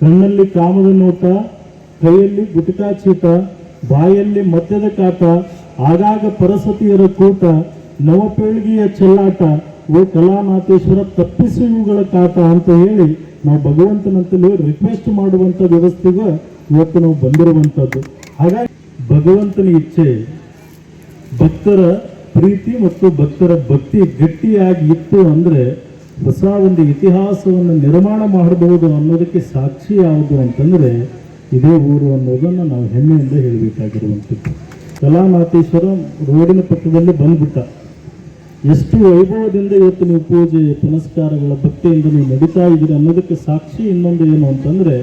ಕಣ್ಣಲ್ಲಿ ಕಾಮದ ನೋಟ, ಕೈಯಲ್ಲಿ ಗುಟಕಾ ಚೀಟ, ಬಾಯಲ್ಲಿ ಮದ್ಯದ ಕಾಟ, ಆಗಾಗ ಪರಸತಿಯರ ಕೂಟ, ನವಪೀಳಿಗೆಯ ಚೆಲ್ಲಾಟ, ಓ ಕಲಾನಾಥೇಶ್ವರ ತಪ್ಪಿಸು ಇವುಗಳ ಕಾಟ ಅಂತ ಹೇಳಿ ನಾವು ಭಗವಂತನಂತಲೂ ರಿಕ್ವೆಸ್ಟ್ ಮಾಡುವಂಥ ವ್ಯವಸ್ಥೆಗೆ ಇವತ್ತು ನಾವು ಬಂದಿರುವಂಥದ್ದು. ಹಾಗಾಗಿ ಭಗವಂತನ ಇಚ್ಛೆ, ಭಕ್ತರ ಪ್ರೀತಿ ಮತ್ತು ಭಕ್ತರ ಭಕ್ತಿ ಗಟ್ಟಿಯಾಗಿ ಇತ್ತು ಅಂದ್ರೆ ಹೊಸ ಒಂದು ಇತಿಹಾಸವನ್ನು ನಿರ್ಮಾಣ ಮಾಡಬಹುದು ಅನ್ನೋದಕ್ಕೆ ಸಾಕ್ಷಿ ಯಾವುದು ಅಂತಂದರೆ ಇದೇ ಊರು ಅನ್ನೋದನ್ನು ನಾವು ಹೆಮ್ಮೆಯಿಂದ ಹೇಳಬೇಕಾಗಿರುವಂಥದ್ದು. ಕಲಾನಾಥೇಶ್ವರ ರೋಡಿನ ಪಕ್ಕದಲ್ಲಿ ಬಂದ್ಬಿಟ್ಟ. ಎಷ್ಟು ವೈಭವದಿಂದ ಇವತ್ತು ನೀವು ಪೂಜೆ, ಪುನಸ್ಕಾರಗಳ ಭಕ್ತಿಯಿಂದ ನೀವು ನಡೀತಾ ಇದ್ದೀರಿ ಅನ್ನೋದಕ್ಕೆ ಸಾಕ್ಷಿ ಇನ್ನೊಂದು ಏನು ಅಂತಂದರೆ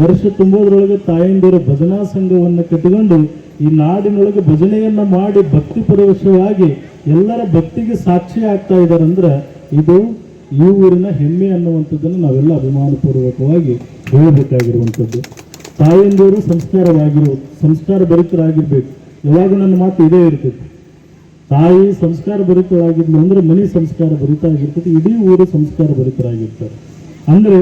ವರ್ಷ ತುಂಬೋದ್ರೊಳಗೆ ತಾಯಂದಿರ ಭಜನಾ ಸಂಘವನ್ನು ಕಟ್ಟಿಕೊಂಡು ಈ ನಾಡಿನೊಳಗೆ ಭಜನೆಯನ್ನು ಮಾಡಿ ಭಕ್ತಿ ಪರವಶವಾಗಿ ಎಲ್ಲರ ಭಕ್ತಿಗೆ ಸಾಕ್ಷಿ ಆಗ್ತಾ ಇದ್ದಾರೆ ಅಂದ್ರೆ ಇದು ಈ ಊರಿನ ಹೆಮ್ಮೆ ಅನ್ನುವಂಥದ್ದನ್ನು ನಾವೆಲ್ಲ ಅಭಿಮಾನಪೂರ್ವಕವಾಗಿ ಹೇಳಬೇಕಾಗಿರುವಂಥದ್ದು. ತಾಯಂದಿರು ಸಂಸ್ಕಾರವಾಗಿರು, ಸಂಸ್ಕಾರ ಭರಿತರಾಗಿರ್ಬೇಕು. ಯಾವಾಗ ನನ್ನ ಮಾತು ಇದೇ ಇರ್ತೈತಿ. ತಾಯಿ ಸಂಸ್ಕಾರ ಭರಿತರಾಗಿದ್ಲು ಅಂದ್ರೆ ಮನೆ ಸಂಸ್ಕಾರ ಭರಿತ ಆಗಿರ್ತೈತಿ ಇಡೀ ಊರು ಸಂಸ್ಕಾರ ಭರಿತರಾಗಿರ್ತಾರೆ. ಅಂದ್ರೆ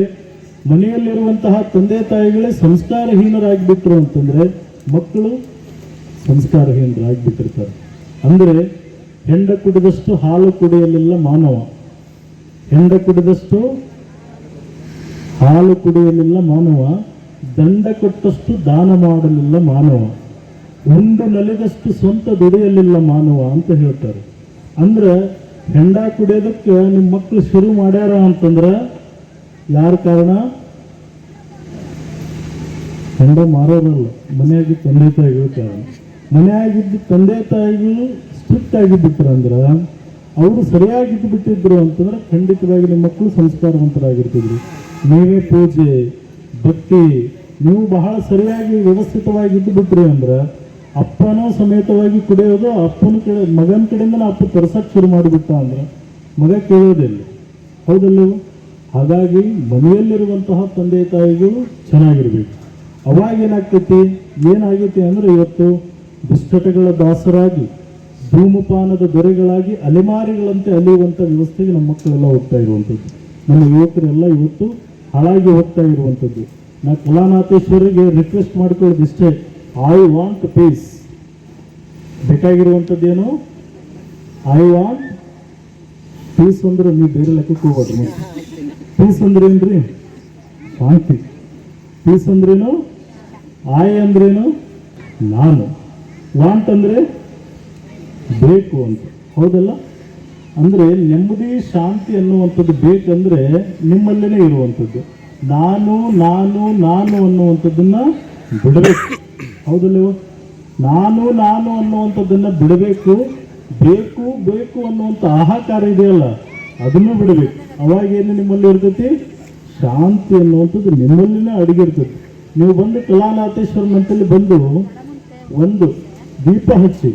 ಮನೆಯಲ್ಲಿರುವಂತಹ ತಂದೆ ತಾಯಿಗಳೇ ಸಂಸ್ಕಾರಹೀನರಾಗಿಬಿಟ್ರು ಅಂತಂದ್ರೆ ಮಕ್ಕಳು ಸಂಸ್ಕಾರಹೀನರಾಗಿಬಿಟ್ಟಿರ್ತಾರೆ. ಅಂದರೆ ಹೆಂಡ ಕುಡಿದಷ್ಟು ಹಾಲು ಕುಡಿಯಲಿಲ್ಲ ಮಾನವ. ಹೆಂಡ ಕುಡಿದಷ್ಟು ಹಾಲು ಕುಡಿಯಲಿಲ್ಲ ಮಾನವ, ದಂಡ ಕೊಟ್ಟಷ್ಟು ದಾನ ಮಾಡಲಿಲ್ಲ ಮಾನವ. ಒಂದು ನಲಿದಷ್ಟು ಸ್ವಂತ ದುಡಿಯಲಿಲ್ಲ ಮಾನವ ಅಂತ ಹೇಳ್ತಾರೆ. ಅಂದ್ರೆ ಹೆಂಡ ಕುಡಿಯೋದಕ್ಕೆ ನಿಮ್ಮ ಮಕ್ಕಳು ಶುರು ಮಾಡ್ಯಾರ ಅಂತಂದ್ರೆ ಯಾರ ಕಾರಣ? ಹೆಂಡ ಮಾರೋರಲ್ಲ ಮನೆಯಾಗಿ ತಂದೆ ತಾಯಿಗಳು ಕಾರಣ ಮನೆಯಾಗಿದ್ದ ತಂದೆ ತಾಯಿಗಳು ಸ್ಟ್ರಿಕ್ಟ್ ಆಗಿಬಿಟ್ರು ಅಂದ್ರೆ ಅವರು ಸರಿಯಾಗಿದ್ದು ಬಿಟ್ಟಿದ್ರು ಅಂತಂದ್ರೆ ಖಂಡಿತವಾಗಿ ನಿಮ್ಮ ಮಕ್ಕಳು ಸಂಸ್ಕಾರವಂತರಾಗಿರ್ತಿದ್ರು. ನೀವೇ ಪೂಜೆ, ಭಕ್ತಿ, ನೀವು ಬಹಳ ಸರಿಯಾಗಿ ವ್ಯವಸ್ಥಿತವಾಗಿ ಇದ್ದು ಬಿಟ್ರಿ ಅಂದ್ರೆ ಅಪ್ಪನೂ ಸಮೇತವಾಗಿ ಕುಡಿಯೋದು, ಅಪ್ಪನ ಕಡೆ ಮಗನ ಕಡೆಯಿಂದ ಅಪ್ಪ ತರ್ಸಕ್ಕೆ ಶುರು ಮಾಡಿಬಿಟ್ಟ ಅಂದ್ರೆ ಮಗ ಕೇಳೋದಿಲ್ಲ. ಹೌದಲ್ಲ? ಹಾಗಾಗಿ ಮನೆಯಲ್ಲಿರುವಂತಹ ತಂದೆ ತಾಯಿಗಳು ಚೆನ್ನಾಗಿರ್ಬೇಕು. ಅವಾಗ ಏನಾಗ್ತೈತಿ? ಏನಾಗೈತಿ ಅಂದ್ರೆ ಇವತ್ತು ದುಶ್ಚಟಗಳ ದಾಸರಾಗಿ ಧೂಮಪಾನದ ದೊರೆಗಳಾಗಿ ಅಲೆಮಾರಿಗಳಂತೆ ಅಲಿಯುವಂಥ ವ್ಯವಸ್ಥೆಗೆ ನಮ್ಮ ಮಕ್ಕಳೆಲ್ಲ ಹೋಗ್ತಾ ಇರುವಂಥದ್ದು. ನಮ್ಮ ಯುವಕರೆಲ್ಲ ಇವತ್ತು ಹಾಳಾಗಿ ಹೋಗ್ತಾ ಇರುವಂಥದ್ದು. ನಾ ಕಲಾನಾಥೇಶ್ವರಿಗೆ ರಿಕ್ವೆಸ್ಟ್ ಮಾಡ್ಕೊಳ್ಳೋದು ಇಷ್ಟೇ. ಐ ವಾಂಟ್ ಪೀಸ್ ಬೇಕಾಗಿರುವಂಥದ್ದೇನು? ಐ ವಾಂಟ್ ಪೀಸ್ ಅಂದ್ರೆ ನೀವು ಬೇರೆ ಲೆಕ್ಕಕ್ಕೆ ಹೋಗೋದು ಪೀಸ್ ಅಂದ್ರೆ ಏನ್ರಿ? ಶಾಂತಿ. ಪೀಸ್ ಅಂದ್ರೇನು? ಆಯ್ ಅಂದ್ರೇನು? ನಾನು. ವಾಂಟ್ ಅಂದ್ರೆ? ಬೇಕು ಅಂತ. ಹೌದಲ್ಲ? ಅಂದ್ರೆ ನೆಮ್ಮದಿ, ಶಾಂತಿ ಅನ್ನುವಂಥದ್ದು ಬೇಕಂದ್ರೆ ನಿಮ್ಮಲ್ಲೇ ಇರುವಂಥದ್ದು. ನಾನು ನಾನು ನಾನು ಅನ್ನುವಂಥದ್ದನ್ನ ಬಿಡಬೇಕು. ಹೌದಲ್ಲವೋ ನಾನು ನಾನು ಅನ್ನುವಂಥದ್ದನ್ನ ಬಿಡಬೇಕು. ಬೇಕು ಬೇಕು ಅನ್ನುವಂಥ ಆಹಾಕಾರ ಇದೆಯಲ್ಲ, ಅದನ್ನು ಬಿಡಬೇಕು. ಅವಾಗ ಏನು ನಿಮ್ಮಲ್ಲಿ ಇರ್ತೈತಿ? ಶಾಂತಿ ಅನ್ನುವಂಥದ್ದು ನಿಮ್ಮಲ್ಲಿನೇ ಅಡಗಿರ್ತದೆ ನೀವು ಬಂದು ಕಲಾನಾಥೇಶ್ವರ ಅಂತಲ್ಲಿ ಬಂದು ಒಂದು ದೀಪ ಹಚ್ಚಿ.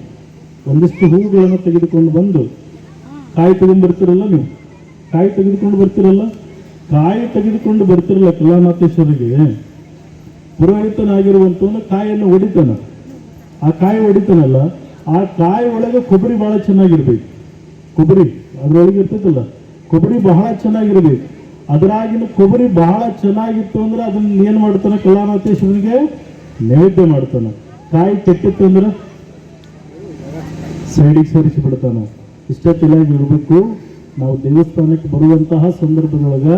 ಒಂದಿಷ್ಟು ಹೂಗಳನ್ನು ತೆಗೆದುಕೊಂಡು ಬಂದು ಕಾಯಿ ತೆಗೆದು ಬರ್ತಿರಲ್ಲ ನೀವು? ಕಾಯಿ ತೆಗೆದುಕೊಂಡು ಬರ್ತಿರಲ್ಲ? ಕಾಯಿ ತೆಗೆದುಕೊಂಡು ಬರ್ತಿರಲ್ಲ ಕಲಾಮಾತೇಶ್ವರಿಗೆ ಪುರೋಹಿತನಾಗಿರುವಂತವನು ಕಾಯನ್ನು ಹೊಡಿತಾನ ಆ ಕಾಯಿ ಹೊಡಿತಾನಲ್ಲ ಆ ಕಾಯಿ ಒಳಗೆ ಕೊಬ್ಬರಿ ಬಹಳ ಚೆನ್ನಾಗಿರ್ಬೇಕು. ಕೊಬ್ಬರಿ ಅದ್ರೊಳಗೆ ಇರ್ತೈತಲ್ಲ ಕೊಬ್ಬರಿ ಬಹಳ ಚೆನ್ನಾಗಿರ್ಬೇಕು. ಅದರಾಗಿನ ಕೊಬ್ಬರಿ ಬಹಳ ಚೆನ್ನಾಗಿತ್ತು ಅಂದ್ರೆ ಅದನ್ನ ಏನ್ ಮಾಡ್ತಾನೆ ಕಲಾಮಾತೇಶ್ವರಿಗೆ ನೈವೇದ್ಯ ಮಾಡ್ತಾನೆ. ಕಾಯಿ ಕೆಟ್ಟಿತ್ತು ಅಂದ್ರೆ? ಸೈಡಿಗೆ ಸೇರಿಸಿ ಬಿಡ್ತಾನೆ ಇಷ್ಟೇ ತಿಳಿಯಾಗಿ ಇರಬೇಕು ನಾವು ದೇವಸ್ಥಾನಕ್ಕೆ ಬರುವಂತಹ ಸಂದರ್ಭದೊಳಗೆ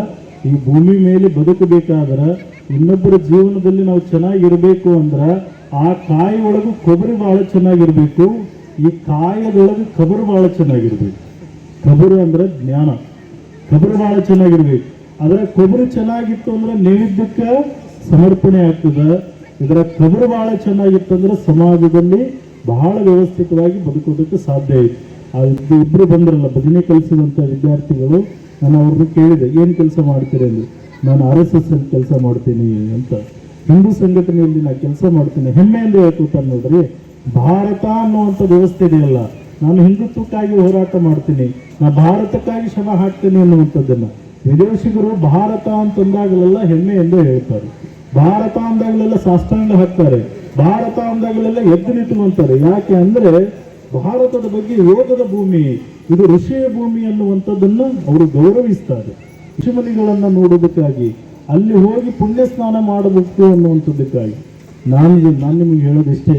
ಈ ಭೂಮಿ ಮೇಲೆ ಬದುಕಬೇಕಾದ್ರೆ ಇನ್ನೊಬ್ಬರ ಜೀವನದಲ್ಲಿ ನಾವು ಚೆನ್ನಾಗಿರಬೇಕು ಅಂದ್ರೆ ಆ ಕಾಯಿ ಒಳಗೂ ಕೊಬ್ಬರಿ ಬಹಳ ಚೆನ್ನಾಗಿರ್ಬೇಕು. ಈ ಕಾಯದೊಳಗೆ ಕಬರು ಭಾಳ ಚೆನ್ನಾಗಿರ್ಬೇಕು. ಕಬರು ಅಂದ್ರೆ ಜ್ಞಾನ. ಕಬರು ಭಾಳ ಚೆನ್ನಾಗಿರ್ಬೇಕು. ಅದರ ಕೊಬ್ಬರಿ ಚೆನ್ನಾಗಿತ್ತು ಅಂದ್ರೆ ನೈವೇದ್ಯಕ್ಕೆ ಸಮರ್ಪಣೆ ಆಗ್ತದೆ. ಇದರ ಕಬರು ಭಾಳ ಚೆನ್ನಾಗಿತ್ತು ಅಂದ್ರೆ ಸಮಾಜದಲ್ಲಿ ಬಹಳ ವ್ಯವಸ್ಥಿತವಾಗಿ ಬದುಕೋದಕ್ಕೆ ಸಾಧ್ಯ ಆಯಿತು ಆ ಇಬ್ಬರು ಬಂದ್ರಲ್ಲ, ಭಜನೆ ಕಲಿಸಿದಂಥ ವಿದ್ಯಾರ್ಥಿಗಳು, ನಾನು ಅವ್ರನ್ನ ಕೇಳಿದೆ, ಏನು ಕೆಲಸ ಮಾಡ್ತೀರಿ ಅಂದರೆ ನಾನು ಆರ್ ಎಸ್ ಎಸ್ ಅಲ್ಲಿ ಕೆಲಸ ಮಾಡ್ತೀನಿ ಅಂತ. ಹಿಂದೂ ಸಂಘಟನೆಯಲ್ಲಿ ನಾನು ಕೆಲಸ ಮಾಡ್ತೀನಿ. ಎಂದು ಹೇಳ್ಕೊತಾನೆ ನೋಡ್ರಿ? ಭಾರತ ಅನ್ನುವಂಥ ವ್ಯವಸ್ಥೆ ಇದೆಯಲ್ಲ, ನಾನು ಹಿಂದುತ್ವಕ್ಕಾಗಿ ಹೋರಾಟ ಮಾಡ್ತೀನಿ, ನಾ ಭಾರತಕ್ಕಾಗಿ ಶ್ರಮ ಹಾಕ್ತೀನಿ ಅನ್ನುವಂಥದ್ದನ್ನು. ವಿದೇಶಿಗರು ಭಾರತ ಅಂತಂದಾಗಲೆಲ್ಲ ಎಂದು ಹೇಳ್ತಾರೆ. ಭಾರತ ಅಂದಾಗಲೆಲ್ಲ ಸಾಷ್ಟಾಂಗ ಹಾಕ್ತಾರೆ. ಭಾರತ ಅಂದಾಗಲೆಲ್ಲ ಎದ್ದು ಅಂತಾರೆ ಯಾಕೆ ಅಂದ್ರೆ ಭಾರತದ ಬಗ್ಗೆ ಯೋಗದ ಭೂಮಿ, ಇದು ಋಷಿಯ ಭೂಮಿ ಅನ್ನುವಂಥದ್ದನ್ನ ಅವರು ಗೌರವಿಸ್ತಾರೆ. ಋಷಿಮುನಿಗಳನ್ನ ನೋಡೋದಕ್ಕಾಗಿ ಅಲ್ಲಿ ಹೋಗಿ ಪುಣ್ಯ ಸ್ನಾನ ಮಾಡಬೇಕು ಅನ್ನುವಂಥದ್ದಕ್ಕಾಗಿ. ನಾನು ನಾನು ನಿಮಗೆ ಹೇಳೋದಿಷ್ಟೇ,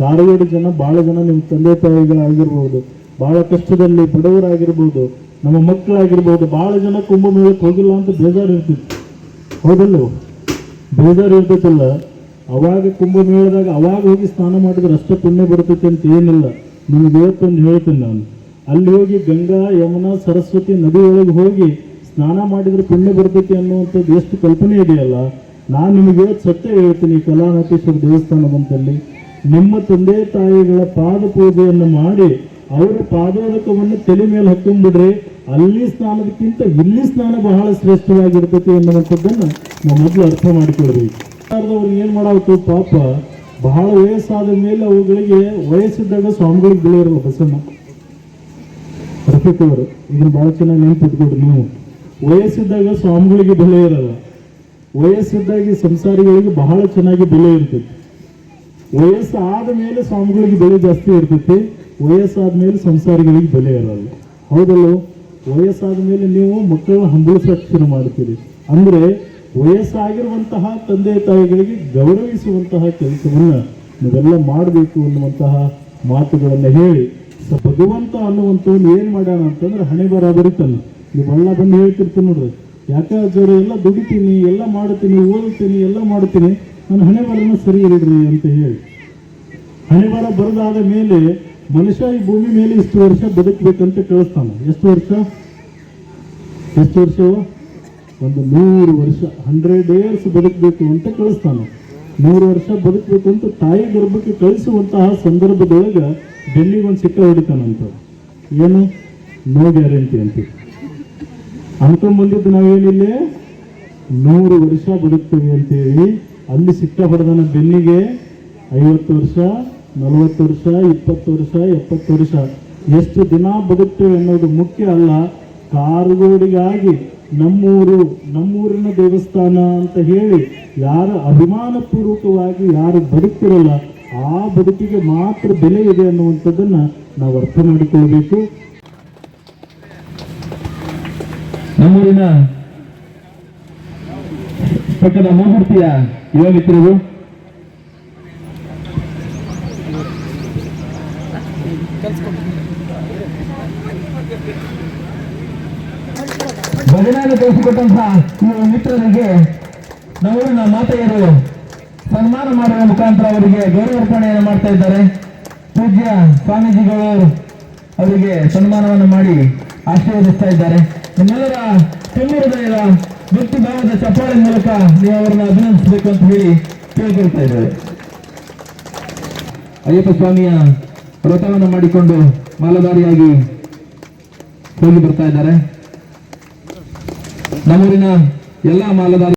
ಕಾರವಾರ ಜನ ಭಾಳ ಜನ ನಿಮ್ಮ ತಂದೆ ತಾಯಿಗಳಾಗಿರ್ಬೋದು ಭಾಳ ಕಷ್ಟದಲ್ಲಿ ಬಡವರಾಗಿರ್ಬೋದು, ನಮ್ಮ ಮಕ್ಕಳಾಗಿರ್ಬೋದು ಭಾಳ ಜನ ಕುಂಭಮೇಳಕ್ಕೆ ಹೋಗಿಲ್ಲ ಅಂತ ಬೇಜಾರು ಇರ್ತಿತ್ತು. ಹೌದಲ್ಲೋ ಬೇಜಾರು ಇರ್ತೈತಲ್ಲ? ಅವಾಗ ಕುಂಭಮೇಳದಾಗ ಅವಾಗ ಹೋಗಿ ಸ್ನಾನ ಮಾಡಿದ್ರೆ ಅಷ್ಟೇ ಪುಣ್ಯ ಬರ್ತೈತೆ ಅಂತ ಏನಿಲ್ಲ. ನಿಮ್ಗೆ ಇವತ್ತೊಂದು ಹೇಳ್ತೀನಿ ನಾನು. ಅಲ್ಲಿ ಹೋಗಿ ಗಂಗಾ, ಯಮುನಾ, ಸರಸ್ವತಿ ನದಿ ಒಳಗೆ ಹೋಗಿ ಸ್ನಾನ ಮಾಡಿದ್ರೆ ಪುಣ್ಯ ಬರ್ತೈತಿ ಅನ್ನುವಂಥದ್ದು ಎಷ್ಟು ಕಲ್ಪನೆ ಇದೆಯಲ್ಲ. ನಾನು ನಿಮಗೆ ಇವತ್ತು ಸತ್ಯ ಹೇಳ್ತೀನಿ ಕಲಾನಾಥೇಶ್ವರ ದೇವಸ್ಥಾನದಂತಲ್ಲಿ. ನಿಮ್ಮ ತಂದೆ ತಾಯಿಗಳ ಪಾದ ಪೂಜೆಯನ್ನು ಮಾಡಿ ಅವರ ಪಾದೋದಕವನ್ನು ತಲೆ ಮೇಲೆ ಹಾಕೊಂಡ್ಬಿಡ್ರಿ ಅಲ್ಲಿ ಸ್ನಾನದಕ್ಕಿಂತ ಇಲ್ಲಿ ಸ್ನಾನ ಬಹಳ ಶ್ರೇಷ್ಠವಾಗಿರ್ತೈತಿ ಅನ್ನುವಂಥದ್ದನ್ನು ನಾವು ಮೊದಲು ಅರ್ಥ ಮಾಡಿಕೊಳ್ಬೇಕು ಸರ್ಕಾರದವ್ರು ಏನ್ ಮಾಡಬೇಕು ಪಾಪ, ಬಹಳ ವಯಸ್ಸಾದ ಮೇಲೆ ಅವುಗಳಿಗೆ ವಯಸ್ಸಿದ್ದಾಗ ಸ್ವಾಮಿಗಳಿಗೆ ಬೆಲೆ ಬಸಮ್ಮ. ರಫೀಕ್ ಅವರು, ಇದನ್ನ ಬಹಳ ಚೆನ್ನಾಗಿ ನೆನ್ಪಿಟ್ಕೊಡ್ರಿ ನೀವು. ವಯಸ್ಸಿದ್ದಾಗ ಸ್ವಾಮಿಗಳಿಗೆ ಬೆಲೆ ಇರಲ್ಲ. ವಯಸ್ಸಿದ್ದಾಗಿ ಸಂಸಾರಿಗಳಿಗೆ ಬಹಳ ಚೆನ್ನಾಗಿ ಬೆಲೆ ಇರ್ತೈತಿ. ವಯಸ್ಸು ಆದ ಮೇಲೆ ಸ್ವಾಮಿಗಳಿಗೆ ಬೆಲೆ ಜಾಸ್ತಿ ಇರ್ತೈತಿ, ವಯಸ್ಸಾದ ಮೇಲೆ ಸಂಸಾರಿಗಳಿಗೆ ಬೆಲೆ ಇರಲ್ಲ. ಹೌದಲ್ಲೋ? ವಯಸ್ಸಾದ ಮೇಲೆ ನೀವು ಮಕ್ಕಳನ್ನ ಹಂಬಳಿಸಕ್ಕೆ ಶುರು ಮಾಡ್ತೀರಿ. ಅಂದ್ರೆ ವಯಸ್ಸಾಗಿರುವಂತಹ ತಂದೆ ತಾಯಿಗಳಿಗೆ ಗೌರವಿಸುವಂತಹ ಕೆಲಸವನ್ನು ನೀವೆಲ್ಲ ಮಾಡಬೇಕು ಅನ್ನುವಂತಹ ಮಾತುಗಳನ್ನು ಹೇಳಿ ಸ ಭಗವಂತ ಅನ್ನುವಂಥವ್ನು ಏನು ಮಾಡ್ಯಾನ ಅಂತಂದ್ರೆ ಹಣೆ ಬರ ಬರೀತಾನೆ ನೀವೆಲ್ಲ ಬಂದು ಹೇಳ್ತಿರ್ತೀನಿ ನೋಡ್ರಿ. ಯಾಕಾದ್ರೆ ಎಲ್ಲ ದುಡಿತೀನಿ, ಎಲ್ಲ ಮಾಡ್ತೀನಿ ಓದುತ್ತೀನಿ, ಎಲ್ಲ ಮಾಡ್ತೀನಿ ನನ್ನ ಹಣೆ ಬರನ ಸರಿ ಇರಡ್ರಿ ಅಂತ ಹೇಳಿ. ಹಣೆ ಬರ ಬರದಾದ ಮೇಲೆ ಮನುಷ್ಯ ಈ ಭೂಮಿ ಮೇಲೆ ಇಷ್ಟು ವರ್ಷ ಬದುಕಬೇಕಂತ ಕಳಿಸ್ತಾನೆ. ಎಷ್ಟು ವರ್ಷ? ಎಷ್ಟು ವರ್ಷ ಒಂದು ನೂರು ವರ್ಷ ಹಂಡ್ರೆಡ್ ಇಯರ್ಸ್ ಬದುಕಬೇಕು ಅಂತ ಕಳಿಸ್ತಾನೆ. ನೂರು ವರ್ಷ ಬದುಕಬೇಕು ಅಂತ ತಾಯಿ ಗರ್ಭಕ್ಕೆ ಕಳಿಸುವಂತಹ ಸಂದರ್ಭದೊಳಗೆ ಡೆಲ್ಲಿಗೆ ಒಂದು ಸಿಕ್ಕ ಹೊಡಿತಾನಂತ ಏನು? ನೋ ಗ್ಯಾರಂಟಿ ಅಂತ. ಅನ್ಕೊಂಡ್ ನಾವೇನಿಲ್ಲ? ನೂರು ವರ್ಷ ಬದುಕ್ತೀವಿ ಅಂತೇಳಿ ಅಲ್ಲಿ ಸಿಕ್ಕ ಹೊಡೆದನ ಬೆನ್ನಿಗೆ ಐವತ್ತು ವರ್ಷ, ನಲವತ್ತು ವರ್ಷ, ಇಪ್ಪತ್ತು ವರ್ಷ, ಎಪ್ಪತ್ತು ವರ್ಷ. ಎಷ್ಟು ದಿನ ಬದುಕ್ತೇವೆ ಅನ್ನೋದು ಮುಖ್ಯ ಅಲ್ಲ. ಕಾರುಗೋಡಿಗಾಗಿ ನಮ್ಮೂರು, ನಮ್ಮೂರಿನ ದೇವಸ್ಥಾನ ಅಂತ ಹೇಳಿ ಯಾರ ಅಭಿಮಾನಪೂರ್ವಕವಾಗಿ ಯಾರು ಬದುಕ್ತಿರಲ್ಲ, ಆ ಬದುಕಿಗೆ ಮಾತ್ರ ಬೆಲೆ ಇದೆ ಅನ್ನುವಂಥದ್ದನ್ನ ನಾವು ಅರ್ಥ ಮಾಡಿಕೊಳ್ಬೇಕು. ನಮ್ಮೂರಿನ ಪಟ್ಟದ ಮೂರ್ತಿಯ ಯುವ ಭಜನೆಯನ್ನು ತೋರಿಸಿಕೊಟ್ಟಂತಹ ನಿಮ್ಮ ಮಿತ್ರರಿಗೆ ನಮ್ಮೂರಿನ ಮಾತೆಯರು ಸನ್ಮಾನ ಮಾಡುವ ಮುಖಾಂತರ ಅವರಿಗೆ ಗೌರವಾರ್ಪಣೆಯನ್ನು ಮಾಡ್ತಾ ಇದ್ದಾರೆ. ಪೂಜ್ಯ ಸ್ವಾಮೀಜಿಗಳು ಅವರಿಗೆ ಸನ್ಮಾನವನ್ನು ಮಾಡಿ ಆಶೀರ್ವದಿಸ್ತಾ ಇದ್ದಾರೆ. ನಿಮ್ಮೆಲ್ಲರ ತುಂಬು ಭಕ್ತಿ ಭಾವದ ಚಪ್ಪಾಳೆ ಮೂಲಕ ನೀವು ಅವರನ್ನು ಅಭಿನಂದಿಸಬೇಕು ಅಂತ ಹೇಳಿ ಕೇಳ್ಕೊಳ್ತಾ ಇದ್ದಾರೆ ಅಯ್ಯಪ್ಪ ಸ್ವಾಮಿಯ ವ್ರತವನ್ನು ಮಾಡಿಕೊಂಡು ಮಾಲಧಾರಿಯಾಗಿ ಹೋಗಿ ಬರ್ತಾ ಇದ್ದಾರೆ. ನಮ್ಮೂರಿನ ಎಲ್ಲ ಮಾಲಧಾರಿ